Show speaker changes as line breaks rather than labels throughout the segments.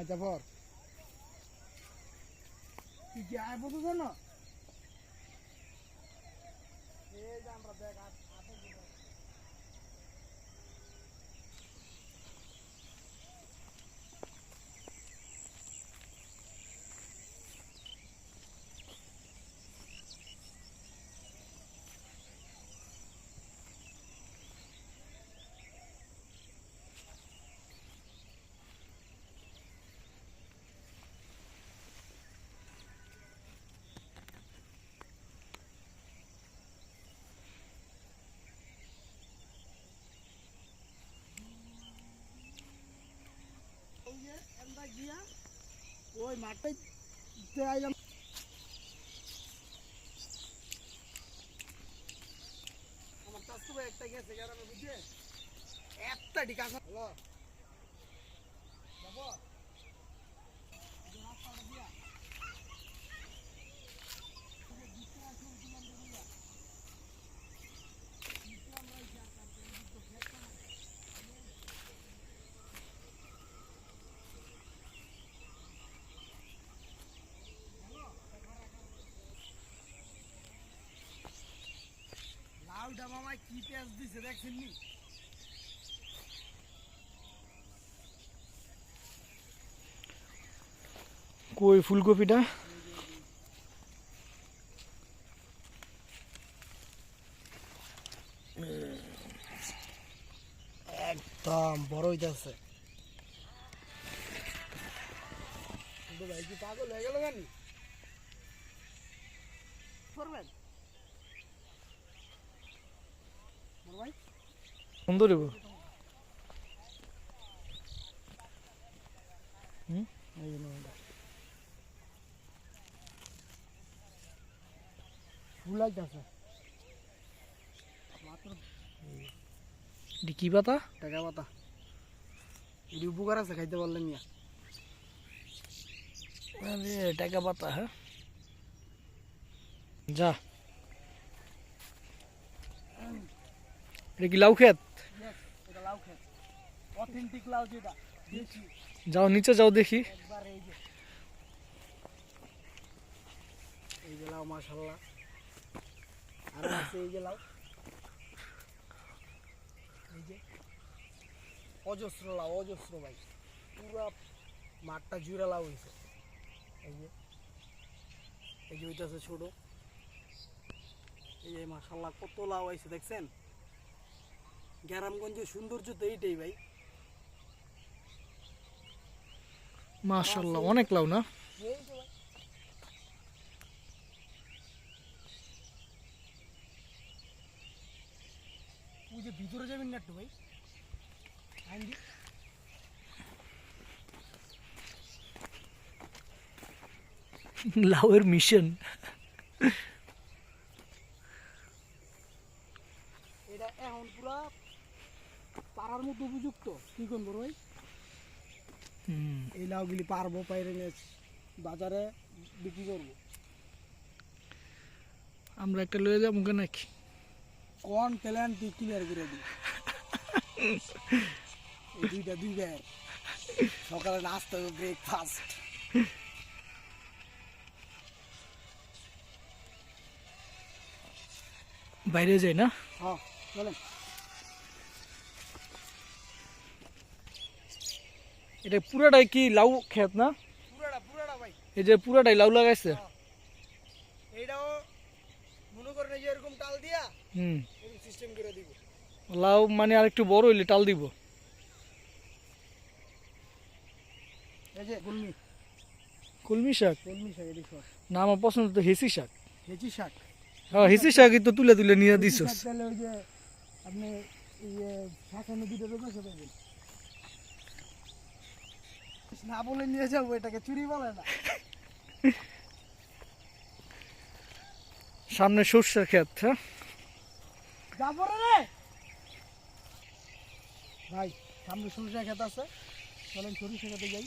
হ্যাঁ জাফর তুই কি আয় বলতো না আমরা দেখ ওই মাঠটাই আইলাম। আমার ভাই একটা গেছে গ্রামে একটা ডিকা হ্যালো? যাব এই যে রাস্তাটা দিয়া এই যে দিকটা আছে উঠিলাম তো দিয়া দিকটা আমরা এই যে আর কাটতে এই দিকটা ফেলতে না লাউটা মামা কি পেঁয়াজ দিছে দেখছেন নি?
কই ফুলকপিটা?
একদম বড় হইতেছে। ভাই কি পাগল হয়ে গেল জানি? করবেন বড় ভাই
সুন্দর দেবো
এই জন্য এটা। ফুল আইতাছে মাত্র
এটি কি পাতা?
টাকা পাতা। এটি উপকার আছে খাইতে পারলেন মিয়া
আরে টাকা পাতা হ্যাঁ? যা। এটা কি লাউ
লাউ
যাও নিচে যাও দেখি।
এই যে। লাউ মাশাল্লাহ আর আছে এই যে লাউ। এই যে। অজস্র লাউ অজস্র ভাই। পুরা মাঠটা জুড়ে লাউ হয়েছে এই যে। এই যে ওইটা আছে ছোট। এই যে মাশাল্লাহ কত লাউ হয়েছে দেখছেন? গ্রামগঞ্জের সৌন্দর্য তো এইটাই ভাই।
মাশাল্লাহ অনেক লাউ না?
এই যে ওই যে ভিতরে যাবেন না একটু ভাই।
লাউয়ের মিশন
এটা এখন পুরা পাড়ার মতো উপযুক্ত। কি কোন বড় ভাই এই লাউগুলি পারব পাইরে বাজারে বিক্রি করব।
আমরা একটা লয়ে যাব কেন নাকি?
কোন ট্যালেন্ট তুই ক্লিয়ার করে দি এই দুইটা দুই গায়ের সকালে নাস্তা ব্রেকফাস্ট
বাইরে যাই না?
হ্যাঁ চলেন।
এটা পুরাটাই কি লাউ খেত না? এই যে পুরাটাই লাউ লাগাইছে?
এইটাও মনে করেন এই যে এরকম টাল দিয়া
হুম।
সিস্টেম করে দিব।
লাউ মানে আর একটু বড় হইলে টাল দিব।
এই যে কলমি।
কলমি শাক?
কলমি শাক এদিক
না আমার পছন্দ তো হেসি শাক।
হেঁচি শাক।
হ্যাঁ হেসি শাকই তো তুলে তুলে নিয়ে
হেঁচি
দিছস।
তাহলে ওই যে আপনি এই যে শাখা রোগ আছে দেখবেন না বলে নিয়ে যাব এটাকে চুরি বলে না।
সামনে সর্ষের ক্ষেত হ্যাঁ?
যাব রে ভাই সামনে সরিষা খেত আছে। চলেন সরিষা খেতে যাই।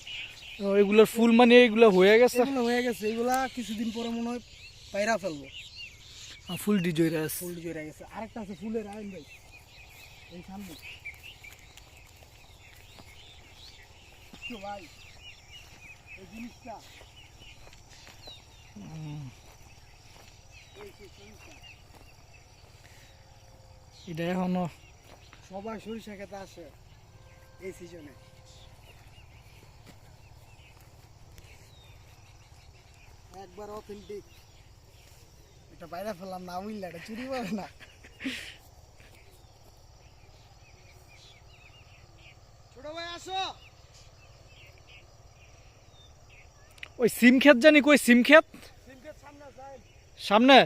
এগুলোর ফুল মানে এগুলো হয়ে গেছে?
এগুলো হয়ে গেছে এগুলা কিছুদিন পরে মনে হয় পায়রা ফেলব।
আহ, ফুল ডিজয়রা আছে
ফুল জড়ে গেছে। আরেকটা আছে ফুলের আইন ভাই এই সামনে। তো ভাই? এই জিনিসটা।
এটা এখনও
সবাই সরিষা খেতে আসে এই সিজনে একবার অথেন্টিক এটা বাইরে ফেললাম না বুঝলে? এটা চুরি পাবে না। ছোট ভাই আসো।
ওই সিম ক্ষেত জানি কই সিম ক্ষেত?
সামনে।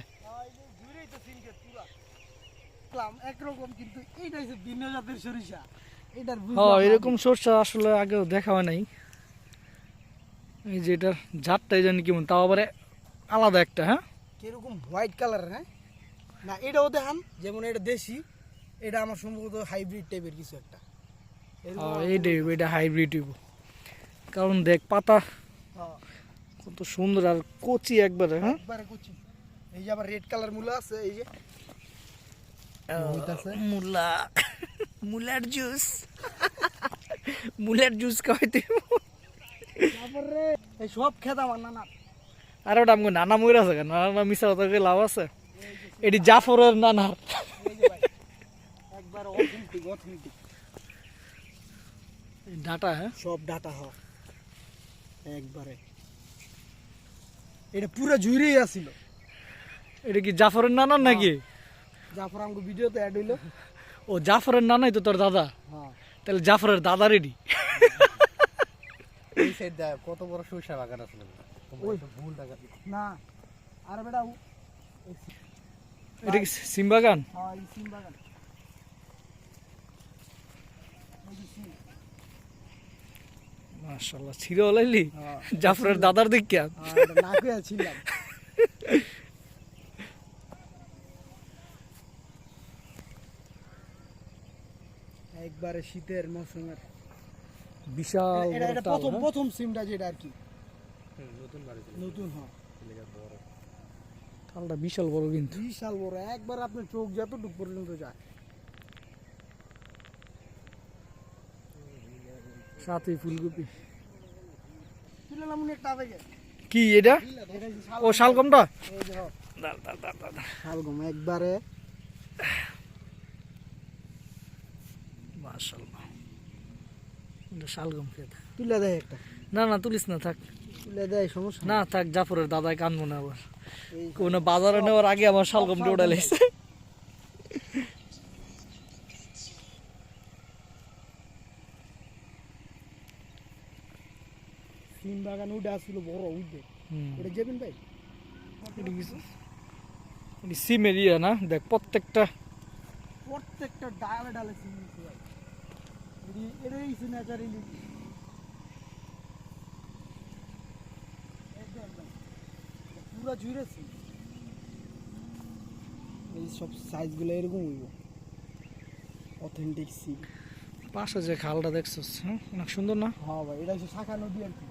এরকম সরষা আসলে আগেও দেখা হয় নাই। এই যে এটার জাতটাই জানি কেমন তাও আবার আলাদা একটা হ্যাঁ?
কীরকম হোয়াইট কালার হ্যাঁ? না এটাও দেখান যেমন এটা দেশি এটা আমার সম্ভবত হাইব্রিড টাইপের কিছু একটা।
এইটাই এটা হাইব্রিড কারণ দেখ পাতা কত সুন্দর আর কচি একবারে হ্যাঁ?
একবারে কুচি। এই যে আবার রেড কালার মূলা আছে এই যে। হইতাছে।
মূলা। মূলার জুস মূলার জুস খাওয়াইতে
তারপরে এই সব খেত আমার নানা।
আর ওটা আমাকে নানা ময়ূর আছে কেন? নানা মিশা কথা লাভ আছে? এটি জাফরের নানার।
একবার অথেন্টিক অথেন্টিক
ডাটা হ্যাঁ?
সব ডাটা হ একবারে। এটা পুরো জুড়েই আসিল
এটা কি জাফরের নানার নাকি?
জাফর আমাকে ভিডিওতে অ্যাড হইল।
ও জাফরের নানাই তো তোর দাদা?
হ্যাঁ।
তাহলে জাফরের দাদা রেডি
কত বড় সরিষা বাগান আসলে। ভুল
না আর বেটা
এটা কি সিম বাগান?
হ্যাঁ এই সিম বাগান।
ওলাইলি?
হ্যাঁ,
জাফরের দাদার দেখিয়া
হ্যাঁ, না কইয়া ছিলাম। একবারে শীতের মৌসুমের
বিশাল
এটা প্রথম? প্রথম সিমটা যেটা আর কি।
নতুন বাড়ি
নতুন হয়।
বিশাল বড় কিন্তু।
বিশাল বড় একবার আপনার চোখ যতটুক পর্যন্ত যায়।
সাথে ফুলকপি। কি এটা? ও শালগমটা।
শালগম একবারে।
মাশাল্লাহ শালগম খেত।
তুলে দেয় একটা।
না না তুলিস না থাক।
তুলে দেয় সমস্যা
না থাক জাফরের দাদাই কানবো না আবার। কোন বাজারে নেওয়ার আগে আমার শালগমটা ওটা
সিম আসছিল বড় উঠবে ওটা যাবেন ভাই?
সিমের ইয়ে না? দেখ প্রত্যেকটা
প্রত্যেকটা ডালে ডালে সিম ভাই। এটি- এটাই ন্যাচারালি পুরো জুড়ে সিম। এই সব সাইজগুলো এরকম হইব। অথেন্টিক সিম
পাশে যে খালটা দেখছ হ্যাঁ? অনেক সুন্দর না?
হ্যাঁ ভাই এটা হচ্ছে শাখা নদী আর কি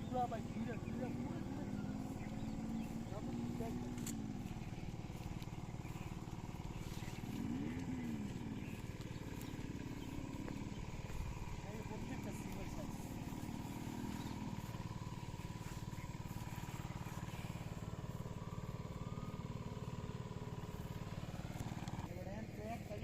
পুরা ভাই ঘুরে ঘুরে ঘুরে ঘুরে। এই প্রত্যেকটা সিমের size। এবারে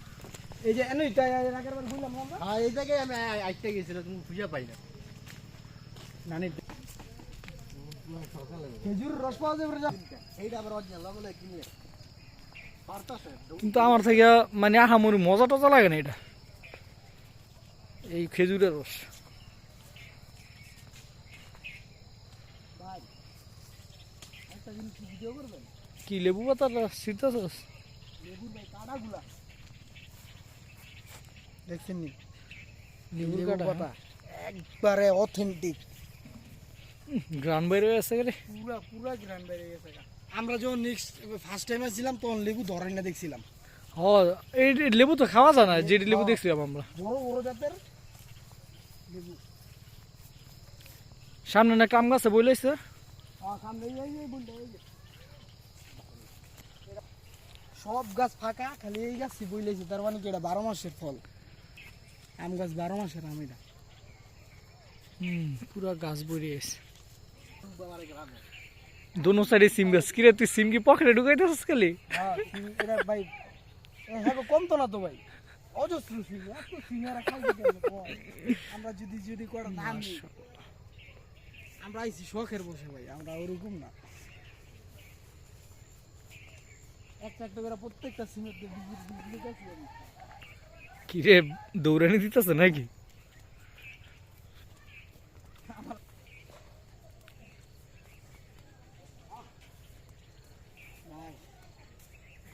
এই যে এনে এটা আগের বার বুঝলাম আমরা?
হ্যাঁ এই জায়গায় আমি আ- আসতে গেছিলাম তুমি খুঁজে পাই না।
নানি খেজুর রস পাওয়া যাবে
এইটা আবার অরিজিনাল মানে কিনলে পারতাছে
কিন্তু আমার থেকে মানে আহামরি মজা টজা লাগে না এটা। এই খেজুরের রস। কি লেবু পাতার শীতাস
লেবুর ভাই কাটাগুলা। দেখছেন নি পাতা একবারে অথেন্টিক
গ্রান বাইরে আছে রে
পুরা পুরা গ্রান বেড়ে গেছে আমরা যখন নেক্সট ফার্স্ট টাইম আসছিলাম তখন লেবু ধরাই না দেখছিলাম।
হ এই লেবু তো খাওয়া যায় না যে লেবু দেখছিলাম আমরা।
বড় বড় জাতের লেবু।
সামনে না কাম গাছে বইলাইছে
হ্যাঁ, সব গাছ ফাঁকা খালি এই গাছ বইলেছে তার মানে কি এটা বারো মাসের ফল? আম গাছ বারো মাসের আম এটা।
হুম। পুরা গাছ বইরে আছে দোনো সাইডে সিম গাছ। কিরে তুই সিম কি পকেটে ঢুকাইতেছিস খালি?
হ্যাঁ সিম- ভাই হ্যাঁ কম তো না তো ভাই। অজস্র সিং এত সিঙ্গারা খাই দিতে হবে, কম। আমরা যদি যদি করে আমরা আইছি শখের বসে ভাই আমরা ওরকম না। একটা একটা করে প্রত্যেকটা সিমের
কিরে দৌড়ানি দিতেছে নাকি
ভাই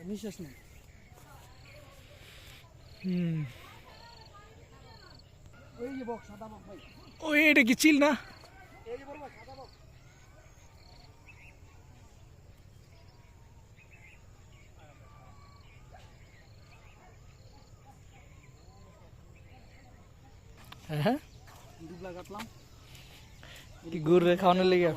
নিঃশ্বাস নেই
হুম
ওই যে বক সাদা বক ভাই
ওই এটা কি চিল না
এই যে বড় ভাই সাদা বক
হ্যাঁ?
দুবলা কাটলাম।
কি গরুরে খাওয়ানোর লেগে?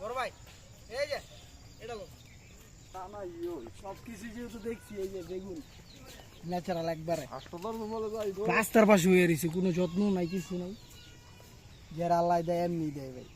বড় ভাই এই যে এটা লোক সব কিছু যেহেতু দেখছি এই যে বেগুন। ন্যাচারাল একবারে।
বলে
রাস্তার পাশে হয়ে রয়েছে কোনো যত্ন নাই কিছু নাই। যারা আল্লাহ দেয় এমনি দেয় ভাই।